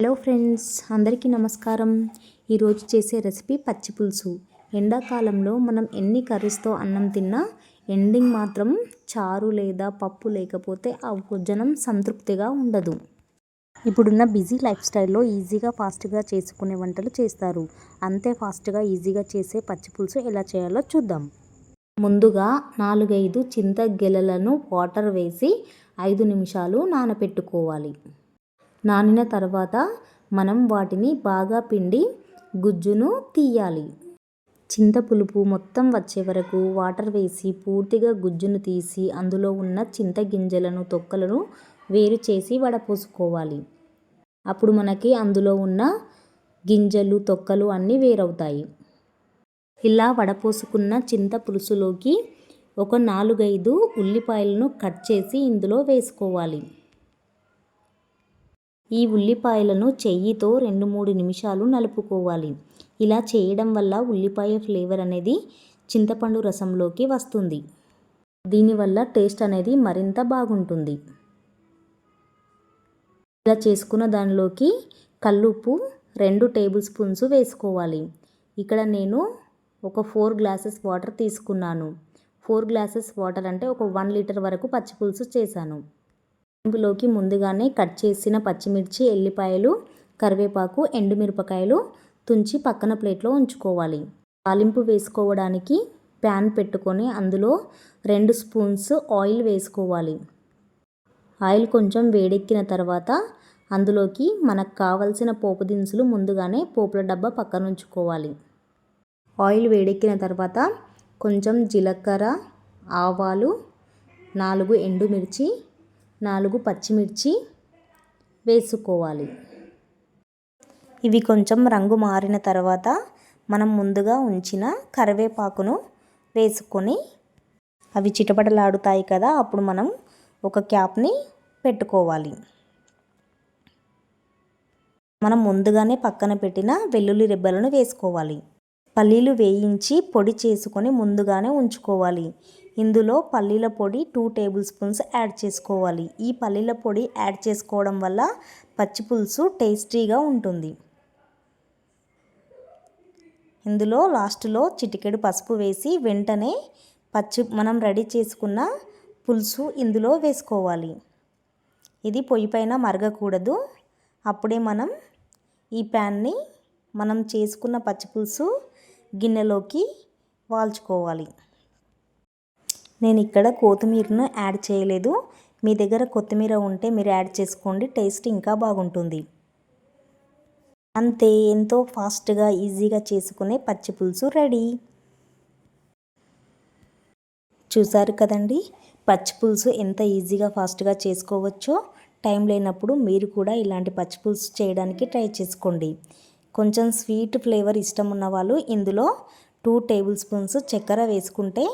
Hello friends అందరికీ నమస్కారం. ఈరోజు చేసే రెసిపీ పచ్చి పులుసు. ఎండాకాలంలో మనం ఎన్ని కర్రీస్తో అన్నం తిన్నా ఎండింగ్ మాత్రం చారు లేదా పప్పు లేకపోతే ఆ భోజనం సంతృప్తిగా ఉండదు. ఇప్పుడున్న బిజీ లైఫ్ స్టైల్లో ఈజీగా ఫాస్ట్గా చేసుకునే వంటలు చేస్తారు. అంతే ఫాస్ట్గా ఈజీగా చేసే పచ్చి పులుసు ఎలా చేయాలో చూద్దాం. ముందుగా నాలుగైదు చింత గెలలను వాటర్ వేసి ఐదు నిమిషాలు నానపెట్టుకోవాలి. నానిన తర్వాత మనం వాటిని బాగా పిండి గుజ్జును తీయాలి. చింత పులుపు మొత్తం వచ్చే వరకు వాటర్ వేసి పూర్తిగా గుజ్జును తీసి అందులో ఉన్న చింత గింజలను తొక్కలను వేరు చేసి వడపోసుకోవాలి. అప్పుడు మనకి అందులో ఉన్న గింజలు తొక్కలు అన్నీ వేరవుతాయి. ఇలా వడపోసుకున్న చింత పులుసులోకి ఒక నాలుగైదు ఉల్లిపాయలను కట్ చేసి ఇందులో వేసుకోవాలి. ఈ ఉల్లిపాయలను చెయ్యితో రెండు మూడు నిమిషాలు నలుపుకోవాలి. ఇలా చేయడం వల్ల ఉల్లిపాయ ఫ్లేవర్ అనేది చింతపండు రసంలోకి వస్తుంది. దీనివల్ల టేస్ట్ అనేది మరింత బాగుంటుంది. ఇలా చేసుకున్న దానిలోకి కల్లుప్పు రెండు టేబుల్ స్పూన్స్ వేసుకోవాలి. ఇక్కడ నేను ఒక ఫోర్ గ్లాసెస్ వాటర్ తీసుకున్నాను. ఫోర్ గ్లాసెస్ వాటర్ అంటే ఒక వన్ లీటర్ వరకు పచ్చి పులుసు చేశాను. ఇందులోకి ముందుగానే కట్ చేసిన పచ్చిమిర్చి ఎల్లిపాయలు కరివేపాకు ఎండుమిరపకాయలు తుంచి పక్కన ప్లేట్లో ఉంచుకోవాలి. తాలింపు వేసుకోవడానికి ప్యాన్ పెట్టుకొని అందులో రెండు స్పూన్స్ ఆయిల్ వేసుకోవాలి. ఆయిల్ కొంచెం వేడెక్కిన తర్వాత అందులోకి మనకు కావలసిన పోపు దినుసులు ముందుగానే పోపుల డబ్బా పక్కన ఉంచుకోవాలి. ఆయిల్ వేడెక్కిన తర్వాత కొంచెం జీలకర్ర ఆవాలు నాలుగు ఎండుమిర్చి నాలుగు పచ్చిమిర్చి వేసుకోవాలి. ఇవి కొంచెం రంగు మారిన తర్వాత మనం ముందుగా ఉంచిన కరివేపాకును వేసుకొని అవి చిటపటలాడుతాయి కదా అప్పుడు మనం ఒక క్యాప్ని పెట్టుకోవాలి. మనం ముందుగానే పక్కన పెట్టిన వెల్లుల్లి రెబ్బలను వేసుకోవాలి. పల్లీలు వేయించి పొడి చేసుకొని ముందుగానే ఉంచుకోవాలి. ఇందులో పల్లీల పొడి టూ టేబుల్ స్పూన్స్ యాడ్ చేసుకోవాలి. ఈ పల్లీల పొడి యాడ్ చేసుకోవడం వల్ల పచ్చి పులుసు టేస్టీగా ఉంటుంది. ఇందులో లాస్ట్లో చిటికెడు పసుపు వేసి వెంటనే పచ్చి మనం రెడీ చేసుకున్న పులుసు ఇందులో వేసుకోవాలి. ఇది పొయ్యి పైన మరగకూడదు. అప్పుడే మనం ఈ ప్యాన్ని మనం చేసుకున్న పచ్చి పులుసు గిన్నెలోకి వాల్చుకోవాలి. నేను ఇక్కడ కొత్తిమీరను యాడ్ చేయలేదు. మీ దగ్గర కొత్తిమీర ఉంటే మీరు యాడ్ చేసుకోండి. టేస్ట్ ఇంకా బాగుంటుంది. అంతే ఎంతో ఫాస్ట్గా ఈజీగా చేసుకునే పచ్చి పులుసు రెడీ. చూసారు కదండి? పచ్చి పులుసు ఎంత ఈజీగా ఫాస్ట్గా చేసుకోవచ్చో? టైం లేనప్పుడు మీరు కూడా ఇలాంటి పచ్చి పులుసు చేయడానికి ట్రై చేసుకోండి. కొంచెం స్వీట్ ఫ్లేవర్ ఇష్టం ఉన్న వాళ్ళు ఇందులో టూ టేబుల్ స్పూన్స్ చక్కెర వేసుకుంటే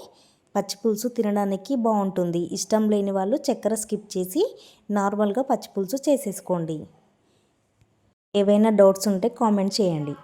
పచ్చిపులుసు తినడానికి బాగుంటుంది. ఇష్టం లేని వాళ్ళు చక్కెర స్కిప్ చేసి నార్మల్గా పచ్చిపులుసు చేసేసుకోండి. ఏవైనా డౌట్స్ ఉంటే కామెంట్ చేయండి.